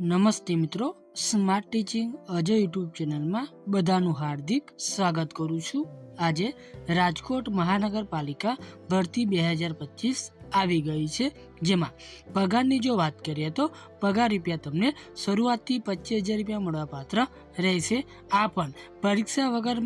નમસ્તે મિત્રો smart teaching Ajay YouTube ચેનલમાં બધાનું હાર્દિક સ્વાગત કરું છું. આજે રાજકોટ મહાનગરપાલિકા ભરતી બે હજાર પચીસ આવી ગઈ છે. જેમાં પગારની જો વાત કરીએ તો પગાર રૂપિયા તમને શરૂઆતથી પચીસ હજાર રૂપિયા મળવાપાત્ર રહેશે. આ પણ પરીક્ષા વગર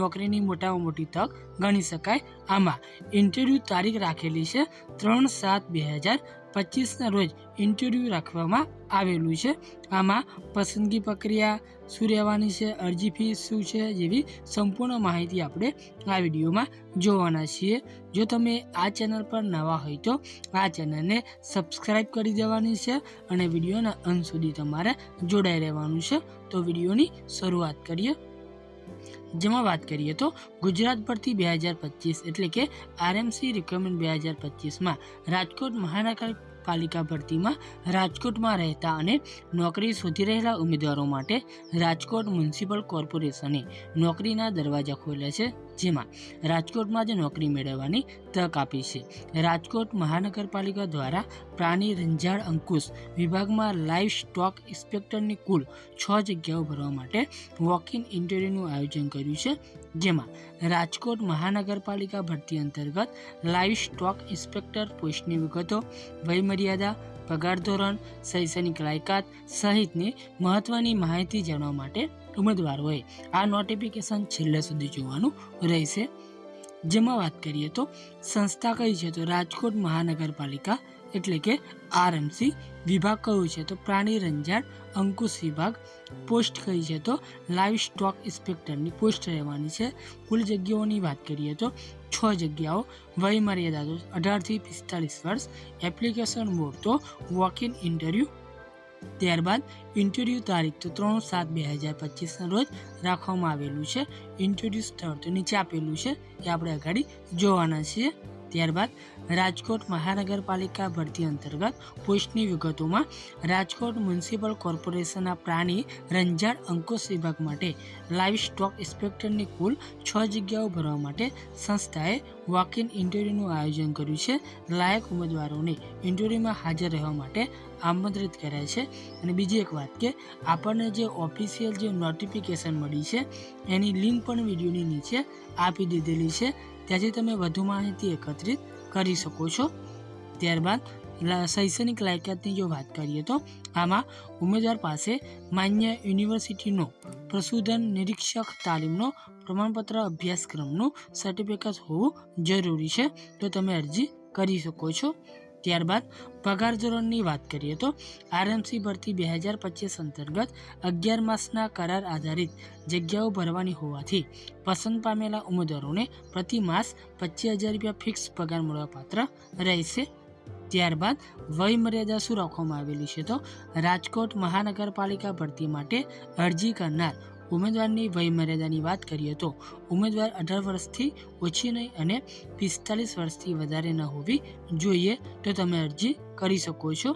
નોકરીની મોટામાં મોટી તક ગણી શકાય. આમાં ઇન્ટરવ્યૂ તારીખ રાખેલી છે ત્રણ સાત બે હજાર પચીસના રોજ ઇન્ટરવ્યૂ રાખવામાં આવેલું છે. આમાં પસંદગી પ્રક્રિયા શું રહેવાની છે, અરજી ફી શું છે જેવી સંપૂર્ણ માહિતી આપણે આ વિડીયોમાં જોવાના છીએ. જો તમે આ ચેનલ પર નવા હોય તો આ ચેનલને સબસ્ક્રાઈબ કરી દેવાની છે અને વિડીયોના અંત સુધી તમારે જોડાઈ રહેવાનું છે. તો વિડીયોની શરૂઆત કરીએ. જેમાં વાત કરીએ તો ગુજરાત પરથી બે હજાર પચીસ એટલે કે આરએમસી રિક્રુટમેન્ટ બે હજાર પચીસમાં રાજકોટ મહાનગરપાલિકા ભરતીમાં રાજકોટમાં રહેતા અને નોકરી શોધી રહેલા ઉમેદવારો માટે રાજકોટ મ્યુનિસિપલ કોર્પોરેશને નોકરીના દરવાજા ખોલ્યા છે. જેમાં રાજકોટમાં જ નોકરી મેળવવાની તક આપી છે. રાજકોટ મહાનગરપાલિકા દ્વારા પ્રાણી રંજાડ અંકુશ વિભાગમાં લાઈવ સ્ટોક ઇન્સ્પેક્ટરની કુલ છ જગ્યાઓ ભરવા માટે વોક ઇન ઇન્ટરવ્યૂનું આયોજન કર્યું છે, જેમાં રાજકોટ મહાનગરપાલિકા ભરતી અંતર્ગત લાઈવ સ્ટોક ઇન્સ્પેક્ટર પોસ્ટની વિગતો, વયમર્યાદા, પગાર ધોરણ શૈક્ષણિક લાયકાત સહિતની મહત્ત્વની માહિતી જાણવા માટે ઉમેદવારોએ આ નોટિફિકેશન છેલ્લે સુધી જોવાનું રહેશે. જેમાં વાત કરીએ તો સંસ્થા કઈ છે? તો રાજકોટ મહાનગરપાલિકા એટલે કે આરએમસી વિભાગ કયો છે? તો પ્રાણી રંજાણ અંકુશ વિભાગ પોસ્ટ કઈ છે? તો લાઈવ સ્ટોક ઇન્સ્પેક્ટરની પોસ્ટ રહેવાની છે. કુલ જગ્યાઓની વાત કરીએ તો છ જગ્યાઓ. વય મર્યાદા તો અઢારથી પિસ્તાલીસ વર્ષ. એપ્લિકેશન મોડ તો વોક ઇન ઇન્ટરવ્યૂ ત્યારબાદ ઇન્ટરવ્યૂ તારીખ તો ત્રણ સાત બે હજાર પચીસના રોજ રાખવામાં આવેલું છે. ઇન્ટરવ્યૂ સ્થળ તો નીચે આપેલું છે એ આપણે આગળ જોવાના છીએ. ત્યારબાદ રાજકોટ મહાનગરપાલિકા ભરતી અંતર્ગત પોસ્ટની વિગતોમાં રાજકોટ મ્યુનિસિપલ કોર્પોરેશનના પ્રાણી રંજાડ અંકુશ વિભાગ માટે લાઈવ સ્ટોક ઇન્સ્પેક્ટરની કુલ છ જગ્યાઓ ભરવા માટે સંસ્થાએ વોક ઇન ઇન્ટરવ્યૂનું આયોજન કર્યું છે. લાયક ઉમેદવારોને ઇન્ટરવ્યૂમાં હાજર રહેવા માટે આમંત્રિત કર્યા છે. અને બીજી એક વાત કે આપણને જે ઓફિશિયલ જે નોટિફિકેશન મળી છે, એની લિંક પણ વિડીયોની નીચે આપી દીધેલી છે. ત્યાંથી તમે વધુ માહિતી એકત્રિત કરી શકો છો. ત્યારબાદ શૈક્ષણિક લાયકાતની જો વાત કરીએ તો, આમાં ઉમેદવાર પાસે માન્ય યુનિવર્સિટીનો પ્રશોધન નિરીક્ષક તાલીમનો પ્રમાણપત્ર અભ્યાસક્રમનું સર્ટિફિકેટ હોવું જરૂરી છે. તો તમે અરજી કરી શકો છો. ત્યારબાદ પગાર ધોરણની વાત કરીએ તો આરએમસી ભરતી બે હજાર પચીસ અંતર્ગત અગિયાર માસના કરાર આધારિત જગ્યાઓ ભરવાની હોવાથી પસંદ પામેલા ઉમેદવારોને પ્રતિ માસ પચીસ હજાર રૂપિયા ફિક્સ પગાર મળવાપાત્ર રહેશે. ત્યારબાદ વય મર્યાદા શું રાખવામાં આવેલી છે તો રાજકોટ મહાનગરપાલિકા ભરતી માટે અરજી કરનાર ઉમેદવારની વયમર્યાદાની વાત કરીએ તો ઉમેદવાર અઢાર વર્ષથી ઓછી નહીં અને પિસ્તાલીસ વર્ષથી વધારે ન હોવી જોઈએ તો તમે અરજી કરી શકો છો.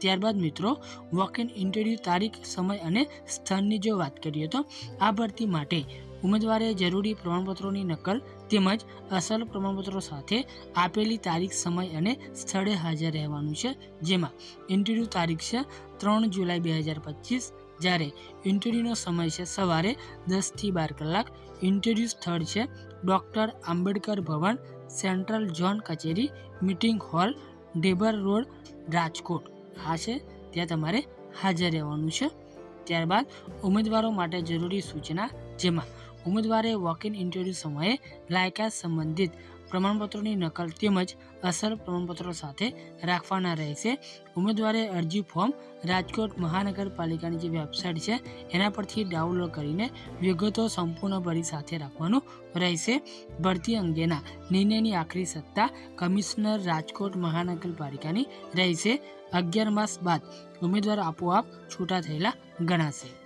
ત્યારબાદ મિત્રો વોક ઇન ઇન્ટરવ્યૂ તારીખ, સમય અને સ્થળની જો વાત કરીએ તો આ ભરતી માટે ઉમેદવારે જરૂરી પ્રમાણપત્રોની નકલ તેમજ અસલ પ્રમાણપત્રો સાથે આપેલી તારીખ, સમય અને સ્થળે હાજર રહેવાનું છે. જેમાં ઇન્ટરવ્યૂ તારીખ છે ત્રણ જુલાઈ બે હજાર પચીસ જ્યારે ઇન્ટરવ્યૂનો સમય છે સવારે દસથી બાર કલાક. ઇન્ટરવ્યૂ સ્થળ છે doctor Ambedkar Bhavan, central zone કચેરી, meeting hall Dhebar road, Rajkot. આ છે, ત્યાં તમારે હાજર રહેવાનું છે. ત્યારબાદ ઉમેદવારો માટે જરૂરી સૂચના જેમાં ઉમેદવારે વોક ઇન ઇન્ટરવ્યૂ સમયે લાયકાત સંબંધિત પ્રમાણપત્રોની નકલ તેમજ અસર પ્રમાણપત્રો સાથે રાખવાના રહેશે. ઉમેદવારે અરજી ફોર્મ રાજકોટ મહાનગરપાલિકાની જે વેબસાઇટ છે, એના પરથી ડાઉનલોડ કરીને વિગતો સંપૂર્ણ ભરી સાથે રાખવાનું રહેશે. ભરતી અંગેના નિર્ણયની આખરી સત્તા કમિશનર રાજકોટ મહાનગરપાલિકાની રહેશે. અગિયાર માસ બાદ ઉમેદવાર આપોઆપ છૂટા થયેલા ગણાશે.